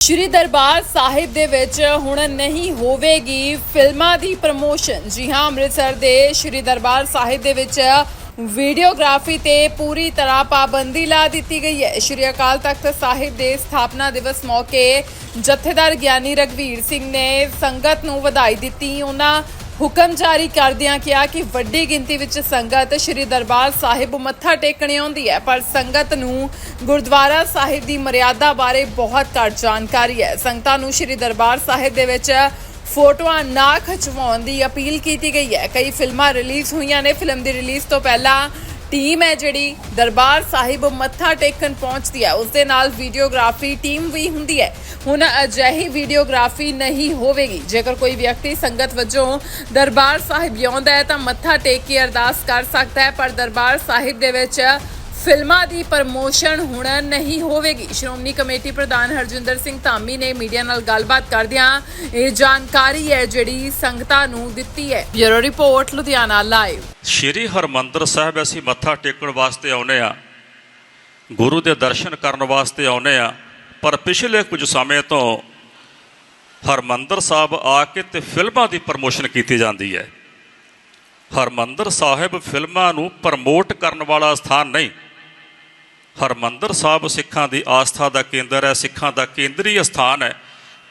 ਸ਼੍ਰੀ ਦਰਬਾਰ ਸਾਹਿਬ ਦੇ ਵਿੱਚ ਹੁਣ ਨਹੀਂ ਹੋਵੇਗੀ ਫਿਲਮਾਂ ਦੀ ਪ੍ਰਮੋਸ਼ਨ। ਜੀ ਹਾਂ, ਅੰਮ੍ਰਿਤਸਰ ਦੇ ਸ਼੍ਰੀ ਦਰਬਾਰ ਸਾਹਿਬ ਦੇ ਵਿੱਚ ਵੀਡੀਓਗ੍ਰਾਫੀ ਤੇ ਪੂਰੀ ਤਰ੍ਹਾਂ ਪਾਬੰਦੀ ਲਾ ਦਿੱਤੀ ਗਈ ਹੈ। ਸ਼੍ਰੀ ਅਕਾਲ ਤਖਤ ਸਾਹਿਬ ਦੇ ਸਥਾਪਨਾ ਦਿਵਸ ਮੌਕੇ ਜਥੇਦਾਰ ਗਿਆਨੀ ਰਗਵੀਰ ਸਿੰਘ ਨੇ ਸੰਗਤ ਨੂੰ ਵਧਾਈ ਦਿੱਤੀ। ਉਹਨਾਂ ਹੁਕਮ ਜਾਰੀ ਕਰਦਿਆਂ ਕਿਹਾ ਕਿ ਵੱਡੀ ਗਿਣਤੀ ਵਿੱਚ ਸੰਗਤ ਸ੍ਰੀ ਦਰਬਾਰ ਸਾਹਿਬ ਮੱਥਾ ਟੇਕਣ ਆਉਂਦੀ ਹੈ, ਪਰ ਸੰਗਤ ਨੂੰ ਗੁਰਦੁਆਰਾ ਸਾਹਿਬ ਦੀ ਮਰਿਆਦਾ ਬਾਰੇ ਬਹੁਤ ਘੱਟ ਜਾਣਕਾਰੀ ਹੈ। ਸੰਗਤਾਂ ਨੂੰ ਸ੍ਰੀ ਦਰਬਾਰ ਸਾਹਿਬ ਦੇ ਵਿੱਚ ਫੋਟੋਆਂ ਨਾ ਖਿਚਵਾਉਣ ਦੀ ਅਪੀਲ ਕੀਤੀ ਗਈ ਹੈ। ਕਈ ਫਿਲਮਾਂ ਰਿਲੀਜ਼ ਹੋਈਆਂ ਨੇ। ਫਿਲਮ ਦੀ ਰਿਲੀਜ਼ ਤੋਂ ਪਹਿਲਾਂ ਟੀਮ ਹੈ ਜਿਹੜੀ ਦਰਬਾਰ ਸਾਹਿਬ ਮੱਥਾ ਟੇਕਣ ਪਹੁੰਚਦੀ ਹੈ। ਉਸ ਦੇ ਨਾਲ ਵੀਡੀਓਗ੍ਰਾਫੀ ਟੀਮ ਵੀ ਹੁੰਦੀ ਹੈ। ਹੁਣ ਅਜਿਹੀ ਵੀਡੀਓਗ੍ਰਾਫੀ ਨਹੀਂ ਹੋਵੇਗੀ। ਜੇਕਰ ਕੋਈ ਵਿਅਕਤੀ ਸੰਗਤ ਵਜੋਂ ਦਰਬਾਰ ਸਾਹਿਬ ਆਉਂਦਾ ਹੈ ਤਾਂ ਮੱਥਾ ਟੇਕ ਕੇ ਅਰਦਾਸ ਕਰ ਸਕਦਾ ਹੈ, ਪਰ ਦਰਬਾਰ ਸਾਹਿਬ ਦੇ ਵਿੱਚ ਫਿਲਮਾਂ ਦੀ ਪ੍ਰਮੋਸ਼ਨ ਹੁਣ ਨਹੀਂ ਹੋਵੇਗੀ। ਸ਼੍ਰੋਮਣੀ ਕਮੇਟੀ ਪ੍ਰਧਾਨ ਹਰਜਿੰਦਰ ਸਿੰਘ ਧਾਮੀ ਨੇ ਮੀਡੀਆ ਨਾਲ ਗੱਲਬਾਤ ਕਰਦਿਆਂ ਇਹ ਜਾਣਕਾਰੀ ਹੈ ਜਿਹੜੀ ਸੰਗਤਾਂ ਨੂੰ ਦਿੱਤੀ ਹੈ। Bureau report, Ludhiana live. Shri Harmandir Sahib ਅਸੀਂ ਮੱਥਾ ਟੇਕਣ ਵਾਸਤੇ ਆਉਨੇ ਆ ਗੁਰੂ ਦੇ ਦਰਸ਼ਨ ਕਰਨ ਵਾਸਤੇ ਆਉਨੇ ਆ ਪਰ ਪਿਛਲੇ ਕੁਝ ਸਮੇਂ ਤੋਂ ਹਰਮੰਦਰ ਸਾਹਿਬ ਆ ਕੇ ਤੇ ਫਿਲਮਾਂ ਦੀ ਪ੍ਰਮੋਸ਼ਨ ਕੀਤੀ ਜਾਂਦੀ ਹੈ। ਹਰਮੰਦਰ ਸਾਹਿਬ ਫਿਲਮਾਂ ਨੂੰ ਪ੍ਰਮੋਟ ਕਰਨ ਵਾਲਾ ਸਥਾਨ ਨਹੀਂ। ਹਰਮੰਦਰ ਸਾਹਿਬ ਸਿੱਖਾਂ ਦੀ ਆਸਥਾ ਦਾ ਕੇਂਦਰ ਹੈ, ਸਿੱਖਾਂ ਦਾ ਕੇਂਦਰੀ ਸਥਾਨ ਹੈ।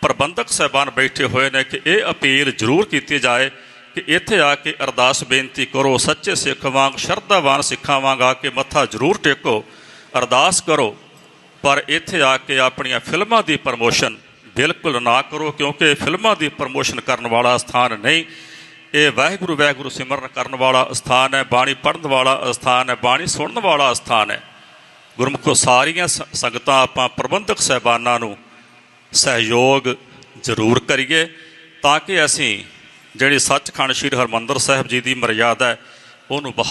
ਪ੍ਰਬੰਧਕ ਸਹਿਬਾਨ ਬੈਠੇ ਹੋਏ ਨੇ ਕਿ ਇਹ ਅਪੀਲ ਜ਼ਰੂਰ ਕੀਤੀ ਜਾਏ ਕਿ ਇੱਥੇ ਆ ਕੇ ਅਰਦਾਸ ਬੇਨਤੀ ਕਰੋ, ਸੱਚੇ ਸਿੱਖ ਵਾਂਗ, ਸ਼ਰਧਾਵਾਨ ਸਿੱਖਾਂ ਵਾਂਗ ਆ ਕੇ ਮੱਥਾ ਜ਼ਰੂਰ ਟੇਕੋ, ਅਰਦਾਸ ਕਰੋ। ਪਰ ਇੱਥੇ ਆ ਕੇ ਆਪਣੀਆਂ ਫਿਲਮਾਂ ਦੀ ਪ੍ਰਮੋਸ਼ਨ ਬਿਲਕੁਲ ਨਾ ਕਰੋ, ਕਿਉਂਕਿ ਫਿਲਮਾਂ ਦੀ ਪ੍ਰਮੋਸ਼ਨ ਕਰਨ ਵਾਲਾ ਸਥਾਨ ਨਹੀਂ। ਇਹ ਵਾਹਿਗੁਰੂ ਵਾਹਿਗੁਰੂ ਸਿਮਰਨ ਕਰਨ ਵਾਲਾ ਸਥਾਨ ਹੈ, ਬਾਣੀ ਪੜ੍ਹਨ ਵਾਲਾ ਸਥਾਨ ਹੈ, ਬਾਣੀ ਸੁਣਨ ਵਾਲਾ ਸਥਾਨ ਹੈ। ਗੁਰਮੁਖੋ ਸਾਰੀਆਂ ਸ- ਸੰਗਤਾਂ ਆਪਾਂ ਪ੍ਰਬੰਧਕ ਸਹਿਬਾਨਾਂ ਨੂੰ ਸਹਿਯੋਗ ਜ਼ਰੂਰ ਕਰੀਏ ਤਾਂ ਕਿ ਅਸੀਂ ਜਿਹੜੀ ਸੱਚਖੰਡ ਸ੍ਰੀ ਹਰਮੰਦਰ ਸਾਹਿਬ ਜੀ ਦੀ ਮਰਿਆਦਾ ਹੈ, ਉਹਨੂੰ ਬਹਾ